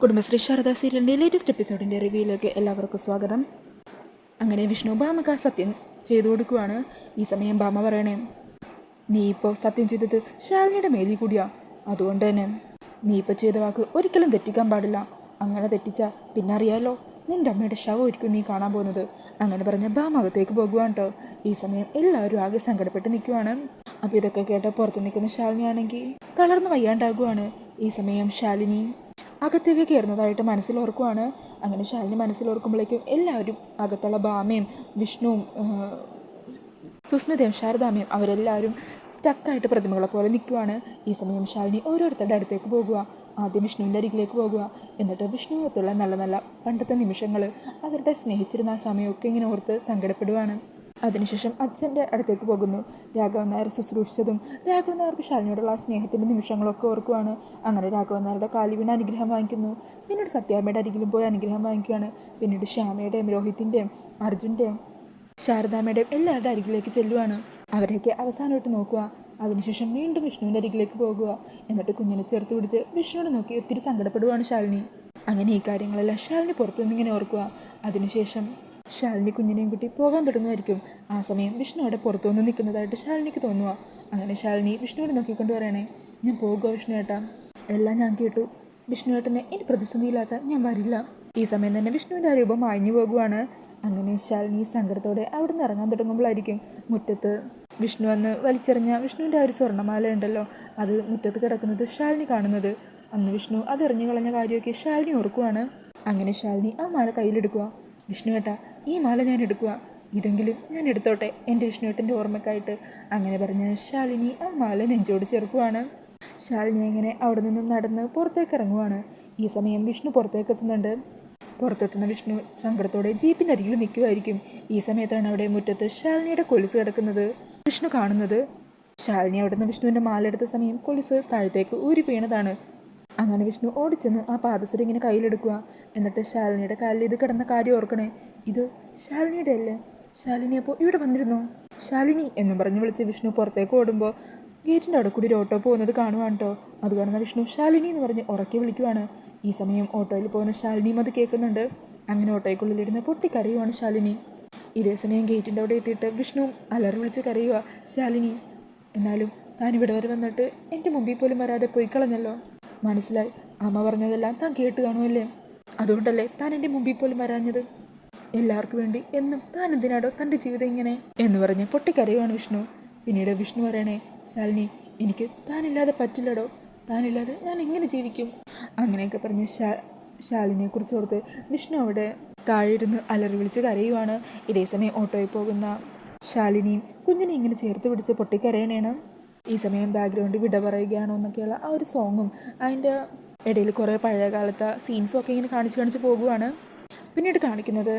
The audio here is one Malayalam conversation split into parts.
കുടുംബശ്രീ ശാരദ സീരിയലിന്റെ ലേറ്റസ്റ്റ് എപ്പിസോഡിന്റെ റിവ്യൂയിലേക്ക് എല്ലാവർക്കും സ്വാഗതം. അങ്ങനെ വിഷ്ണു ബാമക്ക് ആ സത്യം ചെയ്തു കൊടുക്കുവാണ് ഈ സമയം ബാമ പറയണേ. നീ ഇപ്പോൾ സത്യം ചെയ്തത് ശാലിനിയുടെ മേലിൽ കൂടിയാ. അതുകൊണ്ട് തന്നെ നീ ഇപ്പോൾ ചെയ്ത വാക്ക് ഒരിക്കലും തെറ്റിക്കാൻ പാടില്ല. അങ്ങനെ തെറ്റിച്ച പിന്നെ അറിയാലോ നിന്റെ അമ്മയുടെ ശവമായിരിക്കും നീ കാണാൻ പോകുന്നത്. അങ്ങനെ പറഞ്ഞ ബാമ അകത്തേക്ക് പോകുവാണ് കേട്ടോ ഈ സമയം എല്ലാവരും ആകെ സങ്കടപ്പെട്ട് നിൽക്കുവാണ് അപ്പോൾ ഇതൊക്കെ കേട്ട് പുറത്ത് നിൽക്കുന്ന ശാലിനിയാണെങ്കിൽ തളർന്ന് വയ്യാണ്ടാകുവാണ്. ഈ സമയം ശാലിനി അകത്തേക്ക് കയറുന്നതായിട്ട് മനസ്സിലോർക്കുവാണ്. അങ്ങനെ ശാലിനി മനസ്സിലോർക്കുമ്പോഴേക്കും എല്ലാവരും അകത്തുള്ള ഭാമയും വിഷ്ണുവും സുസ്മിതയും ശാരദാമയും അവരെല്ലാവരും സ്റ്റക്കായിട്ട് പ്രതിമകളെ പോലെ നിൽക്കുവാണ്. ഈ സമയം ശാലിനി ഓരോരുത്തരുടെ അടുത്തേക്ക് പോകുക ആദ്യം വിഷ്ണുവിന്റെ അരികിലേക്ക് പോകുക. എന്നിട്ട് വിഷ്ണുവത്തുള്ള നല്ല നല്ല പണ്ടത്തെ നിമിഷങ്ങൾ അവരുടെ സ്നേഹിച്ചിരുന്ന ആ സമയമൊക്കെ ഇങ്ങനെ ഓർത്ത് സങ്കടപ്പെടുവാണ്. അതിനുശേഷം അച്ഛന്റെ അടുത്തേക്ക് പോകുന്നു. രാഘവൻ നായർ ശുശ്രൂഷിച്ചതും രാഘവൻ നായർക്ക് ശാലിനിയോടുള്ള സ്നേഹത്തിന്റെ നിമിഷങ്ങളൊക്കെ ഓർക്കുവാണ്. അങ്ങനെ രാഘവൻ നായരുടെ കാലി അനുഗ്രഹം വാങ്ങിക്കുന്നു. പിന്നീട് സത്യാമ്മയുടെ അരികിലും പോയി അനുഗ്രഹം വാങ്ങിക്കുകയാണ്. പിന്നീട് ശ്യാമയുടെയും രോഹിത്തിന്റെയും അർജുന്റെയും ശാരദാമ്മയുടെയും എല്ലാവരുടെ അരികിലേക്ക് ചെല്ലുവാണ്. അവരെയൊക്കെ അവസാനമായിട്ട് നോക്കുക. അതിനുശേഷം വീണ്ടും വിഷ്ണുവിന്റെ അരികിലേക്ക് പോകുക. എന്നിട്ട് കുഞ്ഞിനെ ചേർത്ത് പിടിച്ച് വിഷ്ണുവിനെ നോക്കി ഒത്തിരി സങ്കടപ്പെടുവാണ് ശാലിനി. അങ്ങനെ ഈ കാര്യങ്ങളെല്ലാം ശാലിനി പുറത്തുനിന്നിങ്ങനെ ഓർക്കുക. അതിനുശേഷം ശാലിനി കുഞ്ഞിനെയും കുട്ടി പോകാൻ തുടങ്ങുമായിരിക്കും. ആ സമയം വിഷ്ണു അവിടെ പുറത്തുനിന്ന് നിൽക്കുന്നതായിട്ട് ശാലിനിക്ക് തോന്നുക അങ്ങനെ ശാലിനി വിഷ്ണുവിനെ നോക്കിക്കൊണ്ട് പറയണേ ഞാൻ പോകുക വിഷ്ണു ഏട്ടാ. എല്ലാം ഞാൻ കേട്ടു. വിഷ്ണു ഏട്ടനെ ഇനി പ്രതിസന്ധിയിലാക്കാൻ ഞാൻ വരില്ല. ഈ സമയം തന്നെ വിഷ്ണുവിന്റെ ആ രൂപം മായഞ്ഞു പോകുവാണ്. അങ്ങനെ ശാലിനി സങ്കടത്തോടെ അവിടെ നിന്ന് ഇറങ്ങാൻ തുടങ്ങുമ്പോഴായിരിക്കും മുറ്റത്ത് വിഷ്ണു അന്ന് വലിച്ചെറിഞ്ഞ വിഷ്ണുവിന്റെ ആ ഒരു സ്വർണമാല ഉണ്ടല്ലോ അത് മുറ്റത്ത് കിടക്കുന്നത് ശാലിനി കാണുന്നത്. അന്ന് വിഷ്ണു അത് എറിഞ്ഞു കളഞ്ഞ കാര്യമൊക്കെ ശാലിനി ഓർക്കുവാണ്. അങ്ങനെ ശാലിനി ആ മാല കയ്യിലെടുക്കുക വിഷ്ണു ഏട്ടാ ഈ മാല ഞാൻ എടുക്കുക ഇതെങ്കിലും ഞാൻ എടുത്തോട്ടെ. എന്റെ വിഷ്ണുവേട്ടന്റെ ഓർമ്മക്കായിട്ട് അങ്ങനെ പറഞ്ഞ ശാലിനി ആ മാല നെഞ്ചോട് ചേർക്കുവാണ്. ശാലിനി അങ്ങനെ അവിടെ നിന്നും നടന്ന് പുറത്തേക്ക് ഇറങ്ങുവാണ്. ഈ സമയം വിഷ്ണു പുറത്തേക്ക് എത്തുന്നുണ്ട്. പുറത്തെത്തുന്ന വിഷ്ണു സങ്കടത്തോടെ ജീപ്പിന്റെ അരികിൽ നിൽക്കുമായിരിക്കും ഈ സമയത്താണ് അവിടെ മുറ്റത്ത് ശാലിനിയുടെ കൊലുസ് കിടക്കുന്നത്. വിഷ്ണു കാണുന്നത്. ശാലിനി അവിടുന്ന് വിഷ്ണുവിന്റെ മാലെടുത്ത സമയം കൊലുസ് താഴത്തേക്ക് ഊരി വീണതാണ്. അങ്ങനെ വിഷ്ണു ഓടിച്ചെന്ന് ആ പാദസരം ഇങ്ങനെ കയ്യിലെടുക്കുക എന്നിട്ട് ശാലിനിയുടെ കാലിൽ ഇത് കിടന്ന കാര്യം ഓർക്കണേ. ഇത് ശാലിനിയുടെ അല്ലേ? ശാലിനി അപ്പോൾ ഇവിടെ വന്നിരുന്നോ? ശാലിനി എന്ന് പറഞ്ഞ് വിളിച്ച് വിഷ്ണു പുറത്തേക്ക് ഓടുമ്പോൾ ഗേറ്റിന്റെ അവിടെ കൂടി ഒരു ഓട്ടോ പോകുന്നത് കാണുവാണ് കേട്ടോ. അത് കാണുന്ന വിഷ്ണു ശാലിനി എന്ന് പറഞ്ഞ് ഉറക്കി വിളിക്കുവാണ്. ഈ സമയം ഓട്ടോയിൽ പോകുന്ന ശാലിനിയും അത് കേൾക്കുന്നുണ്ട്. അങ്ങനെ ഓട്ടോയ്ക്കുള്ളിലിരുന്ന് പൊട്ടിക്കരയുവാണ് ശാലിനി. ഇതേ സമയം ഗേറ്റിന്റെ അവിടെ എത്തിയിട്ട് വിഷ്ണു അലറി വിളിച്ച് കരയുക ശാലിനി എന്നാലും താൻ ഇവിടെ വരെ വന്നിട്ട് എന്റെ മുമ്പിൽ പോലും വരാതെ പോയി കളഞ്ഞല്ലോ. മനസ്സിലായി. അമ്മ പറഞ്ഞതെല്ലാം താൻ കേട്ട് കാണുമല്ലേ അതുകൊണ്ടല്ലേ താൻ എന്റെ മുമ്പിൽ പോലും വരാഞ്ഞത്? എല്ലാവർക്കും വേണ്ടി എന്നും താൻ എന്തിനാടോ തന്റെ ജീവിതം ഇങ്ങനെ? എന്ന് പറഞ്ഞ് പൊട്ടിക്കരയുവാണ് വിഷ്ണു. പിന്നീട് വിഷ്ണു പറയണേ ശാലിനി എനിക്ക് താനില്ലാതെ പറ്റില്ലടോ. താനില്ലാതെ ഞാൻ എങ്ങനെ ജീവിക്കും? അങ്ങനെയൊക്കെ പറഞ്ഞ് ശാ ശാലിനിയെ കുറിച്ച് ഓർത്ത് വിഷ്ണു അവിടെ താഴെ ഇരുന്ന് അലറി വിളിച്ച് കരയുവാണ്. ഇതേ സമയം ഓട്ടോയിൽ പോകുന്ന ശാലിനിയും കുഞ്ഞിനെ ഇങ്ങനെ ചേർത്ത് പിടിച്ച് പൊട്ടിക്കരയണേണ്. ഈ സമയം ബാക്ക്ഗ്രൗണ്ട് വിട പറയുകയാണോ എന്നൊക്കെയുള്ള ആ ഒരു സോങ്ങും അതിന്റെ ഇടയിൽ കുറേ പഴയ കാലത്തെ സീൻസും ഒക്കെ ഇങ്ങനെ കാണിച്ച് കാണിച്ച് പോകുവാണ്. പിന്നീട് കാണിക്കുന്നത്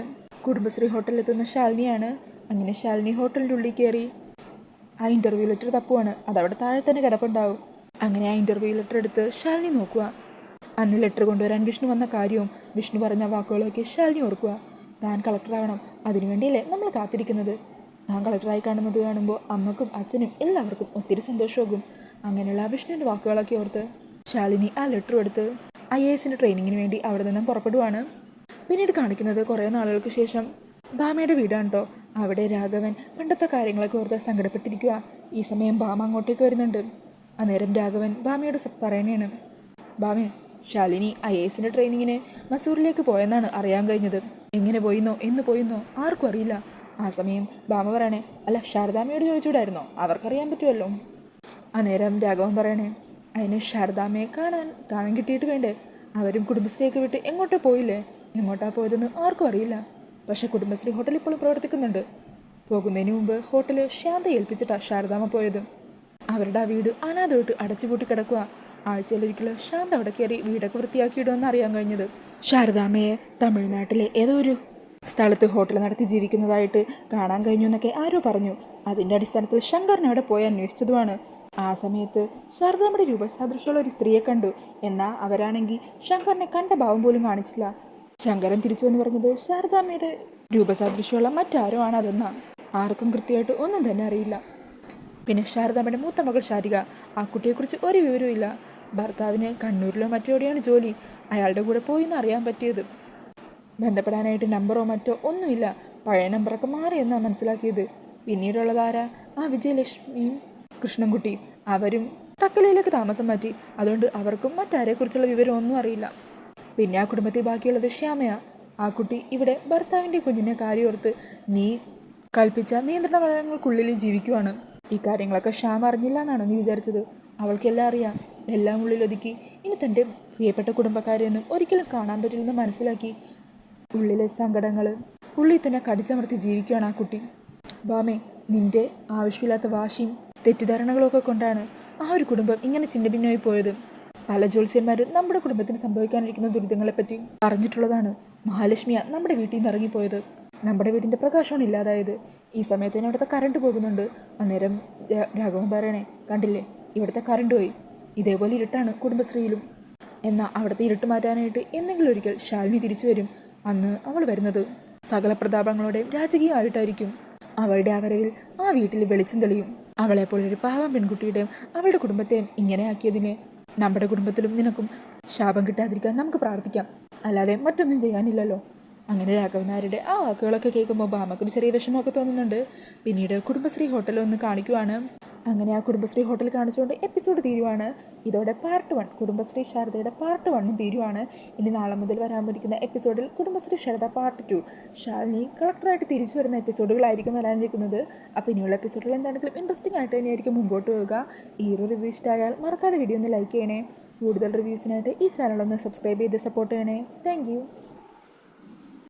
കുടുംബശ്രീ ഹോട്ടലിലെത്തുന്ന ശാലിനിയാണ്. അങ്ങനെ ശാലിനി ഹോട്ടലിന്റെ ഉള്ളിൽ കയറി ആ ഇന്റർവ്യൂ ലെറ്റർ തപ്പുവാണ്. അതവിടെ താഴെ തന്നെ കിടപ്പുണ്ടാവും. അങ്ങനെ ആ ഇന്റർവ്യൂ ലെറ്റർ എടുത്ത് ശാലിനി നോക്കുക. അന്ന് ലെറ്റർ കൊണ്ടുവരാൻ വിഷ്ണു വന്ന കാര്യവും വിഷ്ണു പറഞ്ഞ വാക്കുകളൊക്കെ ശാലിനി ഓർക്കുക. താൻ കളക്ടറാവണം അതിനുവേണ്ടിയല്ലേ നമ്മൾ കാത്തിരിക്കുന്നത്. താൻ കളക്ടറായി കാണുന്നത് കാണുമ്പോൾ അമ്മക്കും അച്ഛനും എല്ലാവർക്കും ഒത്തിരി സന്തോഷമാകും. അങ്ങനെയുള്ള വിഷ്ണുവിന്റെ വാക്കുകളൊക്കെ ഓർത്ത് ശാലിനി ആ ലെറ്റർ എടുത്ത് ഐ എ എസിന്റെ ട്രെയിനിങ്ങിന് വേണ്ടി അവിടെ നിന്നും പുറപ്പെടുവാണ്. പിന്നീട് കാണിക്കുന്നത് കുറേ നാളുകൾക്ക് ശേഷം. ബാമയുടെ വീടാണ് കേട്ടോ അവിടെ രാഘവൻ പണ്ടത്തെ കാര്യങ്ങളൊക്കെ ഓർത്ത് സങ്കടപ്പെട്ടിരിക്കുക ഈ സമയം ഭാമ അങ്ങോട്ടേക്ക് വരുന്നുണ്ട്. അന്നേരം രാഘവൻ ബാമയോട് പറയണേണ്. ഭാമേ ശാലിനി ഐ എസിന്റെ ട്രെയിനിങ്ങിന് മസൂറിലേക്ക് പോയെന്നാണ് അറിയാൻ കഴിഞ്ഞത്. എങ്ങനെ പോയിന്നോ എന്ന് പോയിന്നോ ആർക്കും അറിയില്ല. ആ സമയം ഭാമ പറയണേ അല്ല ശാരദാമ്മയോട് ചോദിച്ചുകൂടായിരുന്നോ? അവർക്കറിയാൻ പറ്റുമല്ലോ അന്നേരം രാഘവൻ പറയണേ അതിന് ശാരദാമ്മയെ കാണാൻ കാണാൻ കിട്ടിയിട്ട് വേണ്ടേ? അവരും കുടുംബശ്രീയൊക്കെ വിട്ട് എങ്ങോട്ടോ പോയില്ലേ? എങ്ങോട്ടാ പോയതെന്ന് ആർക്കും അറിയില്ല. പക്ഷെ കുടുംബശ്രീ ഹോട്ടൽ ഇപ്പോഴും പ്രവർത്തിക്കുന്നുണ്ട്. പോകുന്നതിന് മുമ്പ് ഹോട്ടലിൽ ശാന്ത ഏൽപ്പിച്ചിട്ടാണ് ശാരദാമ്മ പോയത്. അവരുടെ ആ വീട് അനാഥമായിട്ട് അടച്ചുപൂട്ടി കിടക്കുക ആഴ്ചയിലൊരിക്കൽ ശാന്ത അവിടെ കയറി വീടൊക്കെ വൃത്തിയാക്കിയിടുമെന്ന് അറിയാൻ കഴിഞ്ഞത്. ശാരദാമ്മയെ തമിഴ്നാട്ടിലെ ഏതോ ഒരു സ്ഥലത്ത് ഹോട്ടൽ നടത്തി ജീവിക്കുന്നതായിട്ട് കാണാൻ കഴിഞ്ഞു എന്നൊക്കെ ആരോ പറഞ്ഞു. അതിന്റെ അടിസ്ഥാനത്തിൽ ശങ്കറിനെ അവിടെ പോയി അന്വേഷിച്ചതുമാണ്. ആ സമയത്ത് ശാരദാമ്മയുടെ രൂപസാദൃശ്യമുള്ള ഒരു സ്ത്രീയെ കണ്ടു. എന്നാൽ അവരാണെങ്കിൽ ശങ്കറിനെ കണ്ട ഭാവം പോലും കാണിച്ചില്ല. ശങ്കരൻ തിരിച്ചു എന്ന് പറഞ്ഞത് ശാരദാമ്മയുടെ രൂപസാദൃശ്യമുള്ള മറ്റാരോ ആണ് അതെന്നാ? ആർക്കും കൃത്യമായിട്ട് ഒന്നും തന്നെ അറിയില്ല. പിന്നെ ശാരദാമ്മയുടെ മൂത്ത മകൾ ശാരിക ആ കുട്ടിയെക്കുറിച്ച് ഒരു വിവരവും ഇല്ല. ഭർത്താവിന് കണ്ണൂരിലോ മറ്റോ എവിടെയാണ് ജോലി? അയാളുടെ കൂടെ പോയി എന്ന് അറിയാൻ പറ്റിയത്. ബന്ധപ്പെടാനായിട്ട് നമ്പറോ മറ്റോ ഒന്നുമില്ല. പഴയ നമ്പറൊക്കെ മാറിയെന്നാണ് മനസ്സിലാക്കിയത്. പിന്നീടുള്ളതാരാ ആ വിജയലക്ഷ്മിയും കൃഷ്ണൻകുട്ടിയും അവരും തക്കലയിലേക്ക് താമസം മാറ്റി. അതുകൊണ്ട് അവർക്കും മറ്റാരെക്കുറിച്ചുള്ള വിവരം ഒന്നും അറിയില്ല. പിന്നെ ആ കുടുംബത്തിൽ ബാക്കിയുള്ളത് ശ്യാമയ. ആ കുട്ടി ഇവിടെ ഭർത്താവിന്റെ കുഞ്ഞിനെ കാര്യോർത്ത് നീ കൽപ്പിച്ച നിയന്ത്രണ വളയങ്ങൾക്കുള്ളിൽ ജീവിക്കുവാണ്. ഈ കാര്യങ്ങളൊക്കെ ശ്യാമ അറിഞ്ഞില്ല എന്നാണ് നീ വിചാരിച്ചത്? അവൾക്കെല്ലാം അറിയാം. എല്ലാം ഉള്ളിലൊതുക്കി ഇനി തന്റെ പ്രിയപ്പെട്ട കുടുംബക്കാരെയൊന്നും ഒരിക്കലും കാണാൻ പറ്റില്ലെന്ന് മനസ്സിലാക്കി. ഉള്ളിലെ സങ്കടങ്ങൾ ഉള്ളിൽ തന്നെ കടിച്ചമർത്തി ജീവിക്കുകയാണ് ആ കുട്ടി. ബാമേ നിന്റെ ആവശ്യമില്ലാത്ത വാശിയും തെറ്റിദ്ധാരണകളൊക്കെ കൊണ്ടാണ് ആ ഒരു കുടുംബം ഇങ്ങനെ ചിന്നഭിന്നമായി പോയത്. പല ജ്യോത്സ്യന്മാരും നമ്മുടെ കുടുംബത്തിന് സംഭവിക്കാനിരിക്കുന്ന ദുരിതങ്ങളെപ്പറ്റി പറഞ്ഞിട്ടുള്ളതാണ് മഹാലക്ഷ്മിയ നമ്മുടെ വീട്ടിൽ നിന്ന് ഇറങ്ങിപ്പോയത്. നമ്മുടെ വീടിന്റെ പ്രകാശമാണ് ഇല്ലാതായത്. ഈ സമയത്ത് തന്നെ ഇവിടുത്തെ കറണ്ട് പോകുന്നുണ്ട്. അന്നേരം രാഘവൻ പറയണേ കണ്ടില്ലേ ഇവിടുത്തെ കറണ്ട് പോയി. ഇതേപോലെ ഇരുട്ടാണ് കുടുംബശ്രീയിലും. എന്നാൽ അവിടുത്തെ ഇരുട്ട് മാറ്റാനായിട്ട് എന്തെങ്കിലും ഒരിക്കൽ ശാലിനി തിരിച്ചു വരും. അന്ന് അവൾ വരുന്നത് സകല പ്രതാപങ്ങളോടെയും രാജകീയമായിട്ടായിരിക്കും. അവളുടെ ആ വരവിൽ ആ വീട്ടിൽ വെളിച്ചം തെളിയും. അവളെപ്പോലെ ഒരു പാവം പെൺകുട്ടിയുടെയും അവളുടെ കുടുംബത്തെയും ഇങ്ങനെ ആക്കിയതിന് നമ്മുടെ കുടുംബത്തിലും നിനക്കും ശാപം കിട്ടാതിരിക്കാൻ നമുക്ക് പ്രാർത്ഥിക്കാം. അല്ലാതെ മറ്റൊന്നും ചെയ്യാനില്ലല്ലോ. അങ്ങനെ രാഘവനാരുടെ ആ വാക്കുകളൊക്കെ കേൾക്കുമ്പോൾ ബാമക്കൊരു ചെറിയ വിഷമമൊക്കെ തോന്നുന്നുണ്ട്. പിന്നീട് കുടുംബശ്രീ ഹോട്ടലിൽ ഒന്ന് കാണിക്കുവാണ്. അങ്ങനെ ആ കുടുംബശ്രീ ഹോട്ടൽ കാണിച്ചുകൊണ്ട് എപ്പിസോഡ് തീരുവാണ്. ഇതോടെ പാർട്ട് വൺ കുടുംബശ്രീ ശാരദയുടെ പാർട്ട് വണ്ണും തീരുവാണ്. ഇനി നാളെ മുതൽ വരാൻ പോയിരിക്കുന്ന എപ്പിസോഡിൽ കുടുംബശ്രീ ശാരദ പാർട്ട് ടു ശാലിനി കളക്ടറായിട്ട് തിരിച്ചു വരുന്ന എപ്പിസോഡുകളായിരിക്കും വരാനിരിക്കുന്നത്. അപ്പോൾ ഇനിയുള്ള എപ്പിസോഡിൽ എന്താണെങ്കിലും ഇൻട്രസ്റ്റിംഗ് ആയിട്ട് തന്നെയായിരിക്കും മുമ്പോട്ട് പോവുക. ഈ ഒരു റിവ്യൂ ഇഷ്ടമായാൽ മറക്കാതെ വീഡിയോ ഒന്ന് ലൈക്ക് ചെയ്യണേ. കൂടുതൽ റിവ്യൂസിനായിട്ട് ഈ ചാനൽ ഒന്ന് സബ്സ്ക്രൈബ് ചെയ്ത് സപ്പോർട്ട് ചെയ്യണേ. താങ്ക്